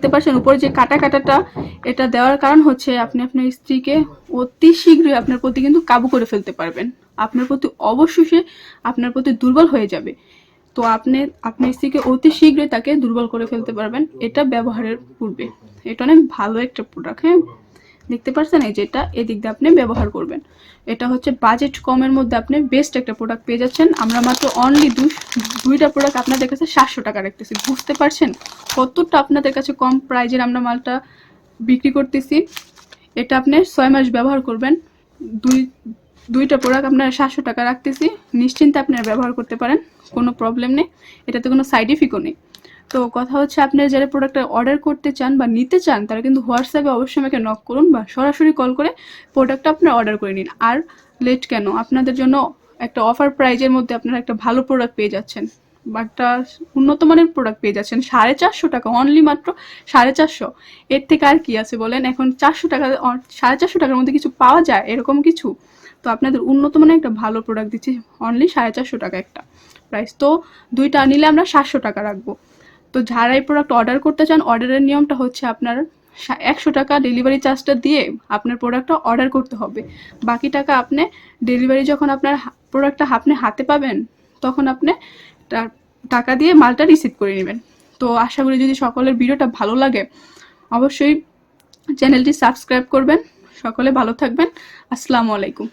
দেখতে পাচ্ছেন, উপরে যে কাটা কাটাটা, এটা দেওয়ার কারণ হচ্ছে আপনি আপনার স্ত্রীকে অতি শীঘ্রই আপনার প্রতি কিন্তু কাবু করে ফেলতে পারবেন। আপনার প্রতি অবশ্যই সে আপনার প্রতি দুর্বল হয়ে যাবে। তো আপনি, আপনার স্ত্রীকে অতি শীঘ্রই তাকে দুর্বল করে ফেলতে পারবেন, এটা ব্যবহারের পূর্বে। এটা অনেক ভালো একটা প্রোডাক্ট হ্যাঁ? দেখতে পাচ্ছেন এই যেটা এদিক দিয়ে আপনি ব্যবহার করবেন। এটা হচ্ছে বাজেট কমের মধ্যে আপনি বেস্ট একটা প্রোডাক্ট পেয়ে যাচ্ছেন। আমরা মাত্র অনলি দুই, দুইটা প্রোডাক্ট আপনাদের কাছে সাতশো টাকা রাখতেছি। বুঝতে পারছেন কতটা আপনাদের কাছে কম প্রাইজের আমরা মালটা বিক্রি করতেছি? এটা আপনি ছয় মাস ব্যবহার করবেন। দুই, দুইটা প্রোডাক্ট আপনার সাতশো টাকা রাখতেছি। নিশ্চিন্তে আপনারা ব্যবহার করতে পারেন। কোনো প্রবলেম নেই। এটাতে কোনো সাইড ইফেক্টও নেই। তো কথা হচ্ছে আপনারা যারা প্রোডাক্টটা অর্ডার করতে চান বা নিতে চান, তারা কিন্তু হোয়াটসঅ্যাপে অবশ্যই আমাকে নক করুন বা সরাসরি কল করে প্রোডাক্টটা আপনারা অর্ডার করে নিন। আর লেট কেন? আপনাদের জন্য একটা অফার প্রাইজের মধ্যে আপনারা একটা ভালো প্রোডাক্ট পেয়ে যাচ্ছেন। বা একটা উন্নত মানের প্রোডাক্ট পেয়ে যাচ্ছেন। সাড়ে চারশো টাকা অনলি মাত্র সাড়ে চারশো। এর থেকে আর কি আছে বলেন? এখন চারশো টাকা সাড়ে চারশো টাকার মধ্যে কিছু পাওয়া যায় এরকম কিছু? তো আপনাদের উন্নত মানের একটা ভালো প্রোডাক্ট দিচ্ছি অনলি সাড়ে চারশো টাকা একটা প্রাইস তো দুইটা নিলে আমরা সাতশো টাকা রাখব। তো যারা এই প্রোডাক্ট অর্ডার করতে চান অর্ডারের নিয়মটা হচ্ছে আপনার একশো টাকা ডেলিভারি চার্জটা দিয়ে আপনার প্রোডাক্টটা অর্ডার করতে হবে। বাকি টাকা আপনি ডেলিভারি যখন আপনার প্রোডাক্টটা আপনি হাতে পাবেন, তখন আপনি টাকা দিয়ে মালটা রিসিভ করে নেবেন। তো আশা করি যদি সকলের ভিডিওটা ভালো লাগে, অবশ্যই চ্যানেলটি সাবস্ক্রাইব করবেন। সকলে ভালো থাকবেন। আসসালামু আলাইকুম।